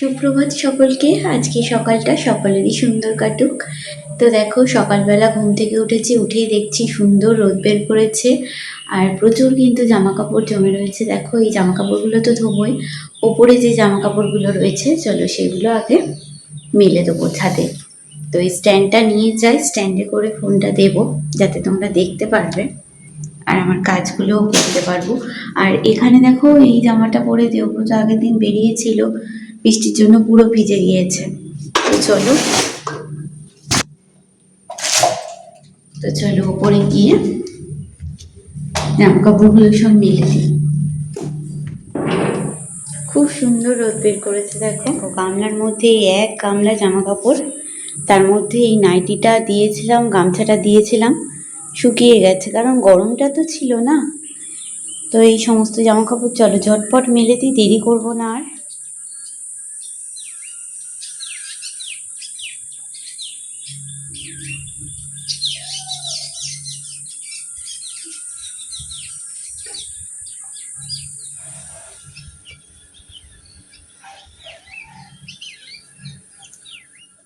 সুপ্রভাত সকলকে। আজকে সকালটা সকলেরই সুন্দর কাটুক। তো দেখো, সকালবেলা ঘুম থেকে উঠেছি, উঠেই দেখছি সুন্দর রোদ বের করেছে। আর প্রচুর কিন্তু জামা কাপড় জমে রয়েছে। দেখো, এই জামা কাপড়গুলো তো ধোবই। ওপরে যে জামা কাপড়গুলো রয়েছে, চলো সেগুলো আগে মেলে দেবো ছাদে। তো এই স্ট্যান্ডটা নিয়ে যাই, স্ট্যান্ডে করে ফোনটা দেবো, যাতে তোমরা দেখতে পারবে। আর আমার কাজগুলোও করতে পারব। আর এখানে দেখো, এই জামাটা পরে দেবব্রত আগের দিন বেরিয়েছিল। বৃষ্টির জন্য পুরো ভিজে গিয়েছে। তো চলো। তো চলো ওপরে গিয়ে জামা কাপড়গুলো সব মেলে দিই। খুব সুন্দর রোদ বের করেছে, দেখো। গামলার মধ্যে এক গামলা জামা কাপড় তার মধ্যে এই নাইটিটা দিয়েছিলাম, গামছাটা দিয়েছিলাম, শুকিয়ে গেছে, কারণ গরমটা তো ছিল না। তো এই সমস্ত জামা কাপড় চলো ঝটপট মেলে দিই, দেরি করব না আর।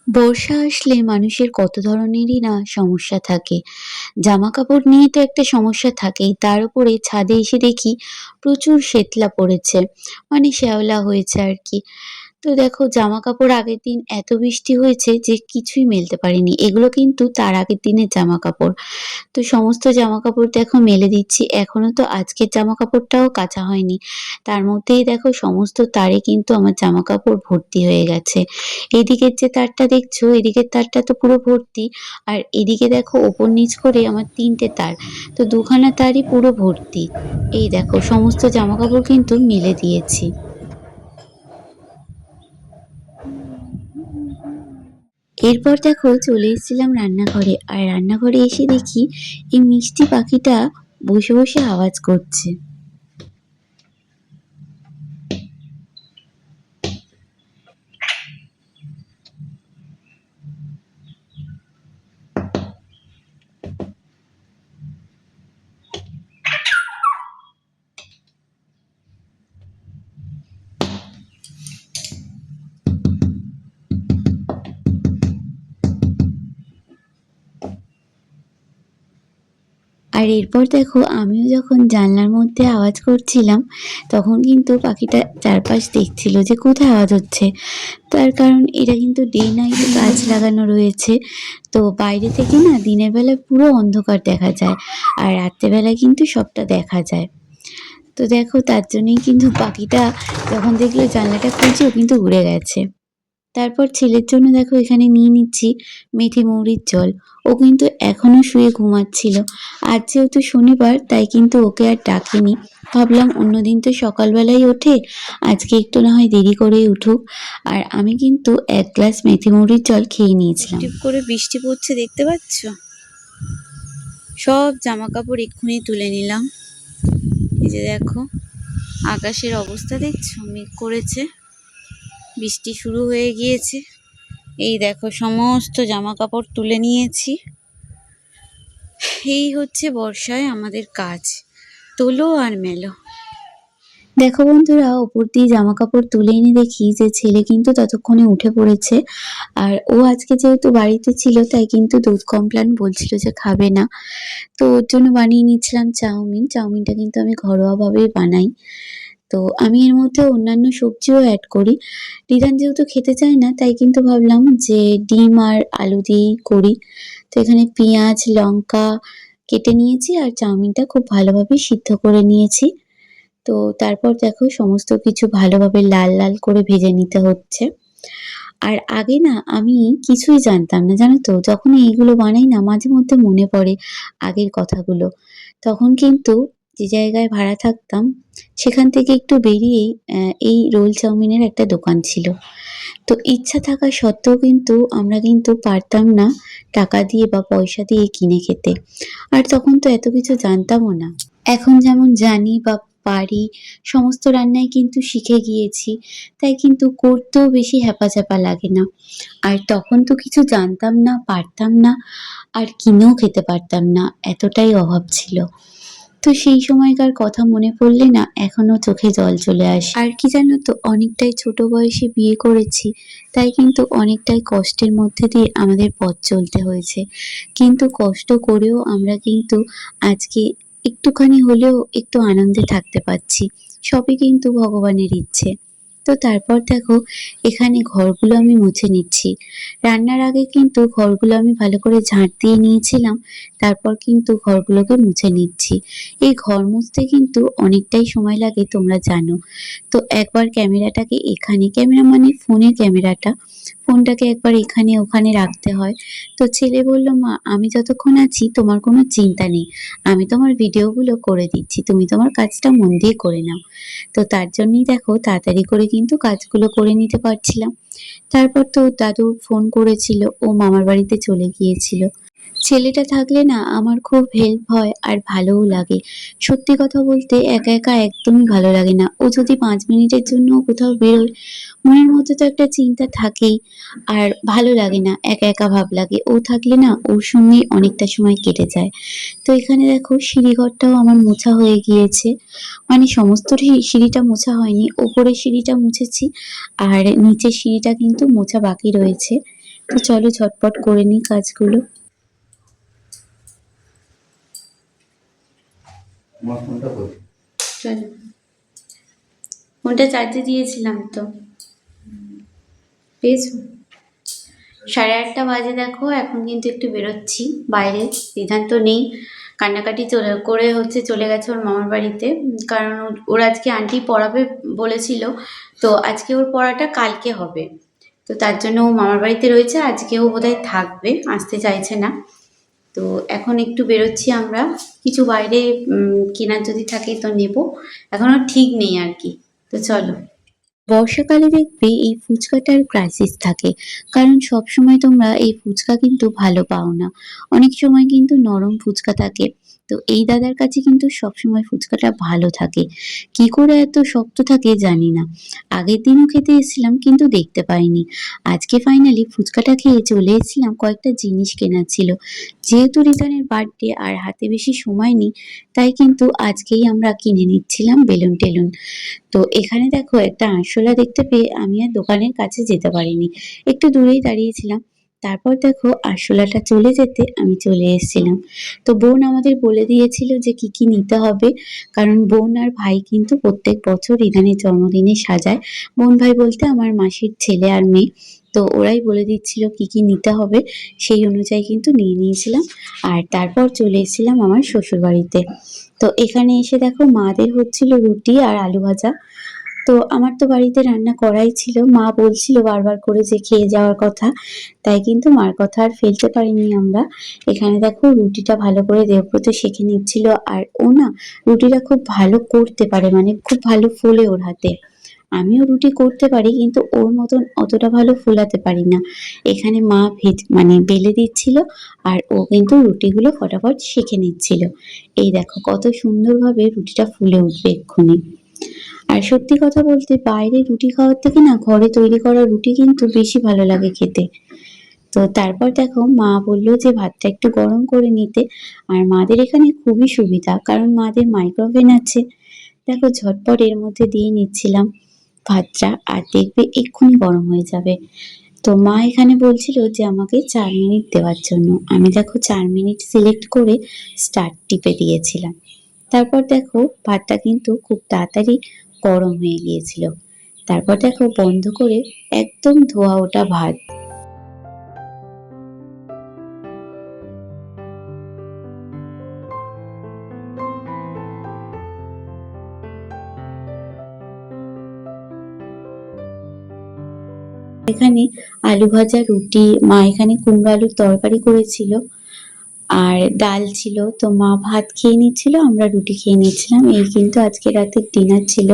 বর্ষা আসলে মানুষের কত ধরনেরই না সমস্যা থাকে। জামা কাপড় নিয়ে তো একটা সমস্যা থাকেই, তার উপরে ছাদে এসে দেখি প্রচুর শেতলা পড়েছে মানে শ্যাওলা হয়েছে আর কি। তো দেখো জামা কাপড় আগের দিন এত বৃষ্টি হয়েছে যে কিছুই মেলতে পারিনি। এগুলো কিন্তু তার আগের দিনের জামা কাপড় তো সমস্ত জামা কাপড় দেখো মেলে দিচ্ছি। এখনও তো আজকের জামা কাপড়টাও কাচা হয়নি। তার মধ্যেই দেখো সমস্ত তারে কিন্তু আমার জামা কাপড় ভর্তি হয়ে গেছে। এদিকের যে তারটা দেখছ, এদিকের তারটা তো পুরো ভর্তি। আর এদিকে দেখো, ওপর নিচ করে আমার তিনটে তার। তো দুখানা তারই পুরো ভর্তি। এই দেখো, সমস্ত জামা কাপড় কিন্তু মেলে দিয়েছি। এরপর দেখো চলে এসেছিলাম রান্নাঘরে, আর রান্নাঘরে এসে দেখি এই মিষ্টি পাখিটা বসে বসে আওয়াজ করছে। আর এরপর দেখো, আমিও যখন জানলার মধ্যে আওয়াজ করছিলাম, তখন কিন্তু পাখিটা চারপাশ দেখছিল যে কোথায় আওয়াজ হচ্ছে। তার কারণ এটা কিন্তু ডে নাইট গাছ লাগানো রয়েছে। তো বাইরে থেকে না দিনের বেলায় পুরো অন্ধকার দেখা যায় আর রাত্রেবেলায় কিন্তু সবটা দেখা যায়। তো দেখো, তার জন্যই কিন্তু পাখিটা যখন দেখল জানলাটা খুলছে কিন্তু উড়ে গেছে। তারপর ছেলের জন্য দেখো এখানে নিয়ে নিচ্ছি মেথি মৌরির জল। ও কিন্তু এখনও শুয়ে ঘুমাচ্ছিল। আজ যেহেতু শনিবার, তাই কিন্তু ওকে আর ডাকিনি। ভাবলাম অন্যদিন তো সকালবেলাই ওঠে, আজকে একটু না হয় দেরি করেই উঠুক। আর আমি কিন্তু এক গ্লাস মেথি মৌরির জল খেয়ে নিয়েছিলাম। করে বৃষ্টি পড়ছে, দেখতে পাচ্ছ? সব জামা কাপড় এক্ষুনি তুলে নিলাম। এই যে দেখো, আকাশের অবস্থা দেখছ? মেঘ করেছে। বৃষ্টি শুরু হয়ে গিয়েছে। এই দেখো, সমস্ত জামা কাপড় তুলে নিয়েছি। এই হচ্ছে বর্ষায় আমাদের কাজ, তোলো আর মেলো। দেখো বন্ধুরা, ওপর দিয়ে জামা কাপড় তুলে এনে দেখি যে ছেলে কিন্তু ততক্ষণে উঠে পড়েছে। আর ও আজকে যেহেতু বাড়িতে ছিল, তাই কিন্তু দুধ কমপ্লান বলছিল যে খাবে না। তো ওর জন্য বানিয়ে নিচ্ছিলাম চাউমিন। চাউমিনটা কিন্তু আমি ঘরোয়াভাবেই বানাই। তো আমি এর মধ্যে অন্যান্য সবজিও অ্যাড করি। রিদান যেহেতু খেতে চায় না, তাই কিন্তু ভাবলাম যে ডিম আর আলু দিয়েই করি। তো এখানে পেঁয়াজ, লঙ্কা কেটে নিয়েছি আর চাউমিনটা খুব ভালোভাবে সিদ্ধ করে নিয়েছি। তো তারপর দেখো সমস্ত কিছু ভালোভাবে লাল লাল করে ভেজে নিতে হচ্ছে। আর আগে না আমি কিছুই জানতাম না, জানো তো? যখন এইগুলো বানাই না, মাঝে মধ্যে মনে পড়ে আগের কথাগুলো। তখন কিন্তু যে জায়গায় ভাড়া থাকতাম, সেখান থেকে একটু বেরিয়েই এই রোল চাউমিনের একটা দোকান ছিল। তো ইচ্ছা থাকা সত্ত্বেও কিন্তু আমরা কিন্তু পারতাম না টাকা দিয়ে বা পয়সা দিয়ে কিনে খেতে। আর তখন তো এত কিছু জানতামও না। এখন যেমন জানি বা পারি, সমস্ত রান্নাই কিন্তু শিখে গিয়েছি, তাই কিন্তু করতেও বেশি হ্যাপাচ্যাপা লাগে না। আর তখন তো কিছু জানতাম না, পারতাম না, আর কিনেও খেতে পারতাম না, এতটাই অভাব ছিল। তো সেই সময়কার কথা মনে পড়লে না এখনও চোখে জল চলে আসে। আর কি জানো তো, অনেকটাই ছোট বয়সে বিয়ে করেছি, তাই কিন্তু অনেকটাই কষ্টের মধ্যে দিয়ে আমাদের পথ চলতে হয়েছে। কিন্তু কষ্ট করেও আমরা কিন্তু আজকে একটুখানি হলেও একটু আনন্দে থাকতে পারছি। সবই কিন্তু ভগবানের ইচ্ছে। তো তারপর দেখো, এখানে ঘরগুলো আমি মুছে নিচ্ছি। রান্নার আগে কিন্তু ঘরগুলো আমি ভালো করে ঝাঁট দিয়ে নিয়েছিলাম, তারপর কিন্তু ঘরগুলোকে মুছে নিচ্ছি। এই ঘর মুছতে কিন্তু অনেকটাই সময় লাগে, তোমরা জানো। তো একবার ক্যামেরাটাকে এখানে ক্যামেরা মানে ফোনের ক্যামেরাটা ফোনটাকে একবার এখানে ওখানে রাখতে হয়। তো ছেলে বলল, মা, আমি যতক্ষণ আছি তোমার কোনো চিন্তা নেই। আমি তোমার ভিডিওগুলো করে দিচ্ছি। তুমি তোমার কাজটা মন দিয়ে করে নাও। তো তার জন্যই দেখো, তাড়াতাড়ি করে কিন্তু কাজগুলো করে নিতে পারছিলাম। তারপর তো দাদু ফোন করেছিল, ও মামার বাড়িতে চলে গিয়েছিল। ছেলেটা থাকলে না আমার খুব হেল্প হয় আর ভালোও লাগে। সত্যি কথা বলতে একা একা একদমই ভালো লাগে না। ও যদি পাঁচ মিনিটের জন্য কোথাও বেরোয়, মনের মধ্যে তো একটা চিন্তা থাকেই আর ভালো লাগে না, একা একা ভাব লাগে। ও থাকলে না ওর সঙ্গেই অনেকটা সময় কেটে যায়। তো এখানে দেখো সিঁড়িঘরটাও আমার মোছা হয়ে গিয়েছে। মানে সমস্ত সিঁড়িটা মোছা হয়নি, ওপরের সিঁড়িটা মুছেছি আর নিচের সিঁড়িটা কিন্তু মোছা বাকি রয়েছে। তো চলো ঝটপট করে নিই কাজগুলো। ফোনটা চলো। ফোনটা চার্জে দিয়েছিলাম তো। পেয়েছ? সাড়ে আটটা বাজে দেখো, এখন কিন্তু একটু বেরোচ্ছি বাইরে। বিধান তো নেই, কান্নাকাটি চলে, করে হচ্ছে চলে গেছে ওর মামার বাড়িতে। কারণ ওর আজকে আন্টি পড়াবে বলেছিল, তো আজকে ওর পড়াটা কালকে হবে। তো তার জন্য ও মামার বাড়িতে রয়েছে আজকেও বোধহয় থাকবে, আসতে চাইছে না। তো এখন একটু বেরোচ্ছি আমরা। কিছু বাইরে কেনার যদি থাকে তো নেব। এখনও ঠিক নেই আর কি। তো চলো। বর্ষাকালে দেখবে এই ফুচকাটার ক্রাইসিস থাকে। কারণ সব সময় তোমরা এই ফুচকা কিন্তু ভালো পাও না অনেক সময় কিন্তু নরম ফুচকা থাকে। তো এই দাদার কাছে কিন্তু সবসময় ফুচকাটা ভালো থাকে। কি করে এত শক্ত থাকে জানি না। আগের দিনও খেতে এসেছিলাম কিন্তু দেখতে পাইনি। আজকে ফাইনালি ফুচকাটা খেয়ে চলে এসেছিলাম, কয়েকটা জিনিস কেনার ছিল। যেহেতু রিতানের বার্থডে আর হাতে বেশি সময় নেই, তাই কিন্তু আজকেই আমরা কিনে নিচ্ছিলাম বেলুন টেলুন। তো এখানে দেখো একটা আরশোলা দেখতে পেয়ে আমি আর দোকানের কাছে যেতে পারিনি। একটু দূরেই দাঁড়িয়েছিলাম। তারপর দেখো আরশোলাটা চলে যেতে আমি চলে এসেছিলাম। তো বোন আমাদের বলে দিয়েছিল যে কি কি নিতে হবে, কারণ বোন আর ভাই কিন্তু প্রত্যেক বছর ইদানের জন্মদিনে সাজায়। বোন ভাই বলতে আমার মাসির ছেলে আর মেয়ে। তো ওরাই বলে দিচ্ছিল কি কি নিতে হবে, সেই অনুযায়ী কিন্তু নিয়ে নিয়েছিলাম। আর তারপর চলে এসেছিলাম আমার শ্বশুর বাড়িতে তো এখানে এসে দেখো মাদের হচ্ছিল রুটি আর আলু ভাজা। তো আমার তো বাড়িতে রান্না করাই ছিল। মা বলছিল বারবার করে যে খেয়ে যাওয়ার কথা। তাই কিন্তু মার কথা আর ফেলতে পারিনি আমরা। এখানে দেখো রুটিটা ভালো করে দেবব্রত শেখে নিচ্ছিল। আর ও না রুটিটা খুব ভালো করতে পারে মানে খুব ভালো ফুলে ওর হাতে। আমিও রুটি করতে পারি কিন্তু ওর মতন অতটা ভালো ফোলাতে পারি না। এখানে মা ভেজ মানে বেলে দিচ্ছিল আর ও কিন্তু রুটিগুলো ফটাফট শিখে নিচ্ছিল। এই দেখো কত সুন্দরভাবে রুটিটা ফুলে উঠবে এক্ষুনি। আর সত্যি কথা বলতে বাইরে রুটি খাওয়ার থেকে না ঘরে তৈরি করা রুটি কিন্তু বেশি ভালো লাগে খেতে। তো তারপর দেখো মা বলল যে ভাতটা একটু গরম করে নিতে। আর মাদের এখানে খুবই সুবিধা, কারণ মাদের মাইক্রোওভেন আছে। দেখো ঝটপট এর মধ্যে দিয়ে নিচ্ছিলাম ভাতটা আর দেখবে এক্ষুনি গরম হয়ে যাবে। তো মা এখানে বলছিল যে আমাকে চার মিনিট দেওয়ার জন্য। আমি দেখো চার মিনিট সিলেক্ট করে স্টার্ট টিপে দিয়েছিলাম। তারপর দেখো ভাতটা কিন্তু খুব তাড়াতাড়ি গরম হয়ে গিয়েছিল। তারপর দেখো বন্ধ করে একদম ধোয়া ওটা ভাত। এখানে আলু ভাজা রুটি, মা এখানে কুমড়ো আলুর তরকারি করেছিল। আর ডাল ছিল, তো মা ভাত খেয়ে নিচ্ছিল, আমরা রুটি খেয়ে নিচ্ছিলাম। এই কিন্তু আজকে রাতের ডিনার ছিল।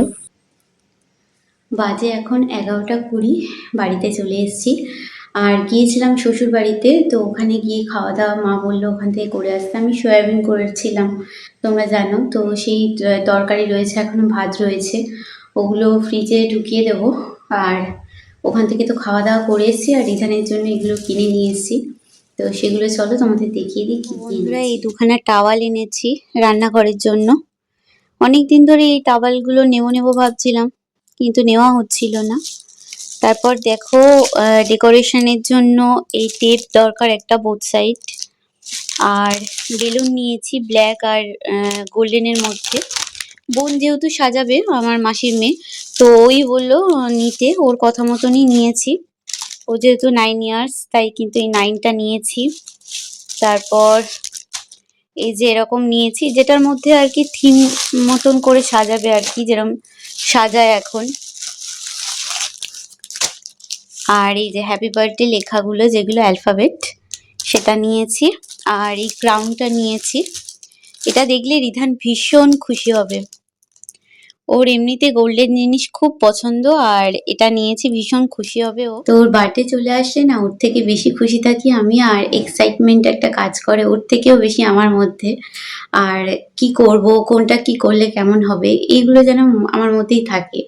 বাজে এখন এগারোটা কুড়ি, বাড়িতে চলে এসেছি। আর গিয়েছিলাম শ্বশুর বাড়িতে তো ওখানে গিয়ে খাওয়া দাওয়া মা বলল ওখান থেকে করে আসতে। আমি সয়াবিন করেছিলাম, তোমরা জানো। তো সেই তরকারি রয়েছে, এখনও ভাত রয়েছে। ওগুলো ফ্রিজে ঢুকিয়ে দেবো। আর ওখান থেকে তো খাওয়া দাওয়া করে এসেছি, আর রিধানের জন্য এগুলো কিনে নিয়ে এসেছি। তো সেগুলো চলো তোমাদের দেখিয়ে দিই কি বন্ধুরা এই দুখানা টাওয়াল এনেছি রান্নাঘরের জন্য। অনেক দিন ধরে এই টাওয়ালগুলো নেব নেব ভাবছিলাম কিন্তু নেওয়া হচ্ছিল না। তারপর দেখো ডেকোরেশনের জন্য এই টেপ দরকার একটা বোথ সাইড আর বেলুন নিয়েছি ব্ল্যাক আর গোল্ডেনের মধ্যে। বোন যেহেতু সাজাবে আমার মাসির মেয়ে তো ওই বলল নিতে। ওর কথা মতনই নিয়েছি। ও যেহেতু নাইন ইয়ার্স তাই কিন্তু এই নাইনটা নিয়েছি। তারপর এই যে এরকম নিয়েছি, যেটার মধ্যে আর কি থিম মতন করে সাজাবে আর কি যেরকম সাজায় এখন। আর এই যে হ্যাপি বার্থডে লেখাগুলো, যেগুলো অ্যালফাবেট সেটা নিয়েছি। আর এই ক্রাউনটা নিয়েছি। এটা দেখলে রিধান ভীষণ খুশি হবে। ওর এমনিতে গোল্ডেন জিনিস খুব পছন্দ, আর এটা নিয়েছি ভীষণ খুশি হবে ও। তো ওর বার্থডে চলে আসে না, ওর থেকে বেশি খুশি থাকি আমি, আর এক্সাইটমেন্ট একটা কাজ করে ওর থেকেও বেশি আমার মধ্যে। আর কি করব, কোনটা কি করলে কেমন হবে এইগুলো যেন আমার মধ্যেই থাকে।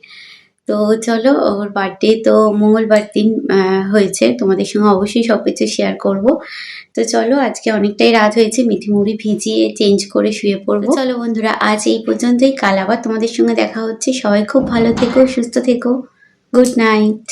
তো চলো, ওর বার্থডে তো মঙ্গলবার দিন হয়েছে। তোমাদের সঙ্গে অবশ্যই সব কিছু শেয়ার করব। তো চলো, আজকে অনেকটাই রাত হয়েছে, মিঠি মুড়ি ভিজিয়ে চেঞ্জ করে শুয়ে পড়ব। চলো বন্ধুরা, আজ এই পর্যন্তই। কাল আবার তোমাদের সঙ্গে দেখা হচ্ছে। সবাই খুব ভালো থেকো, সুস্থ থেকো। Good night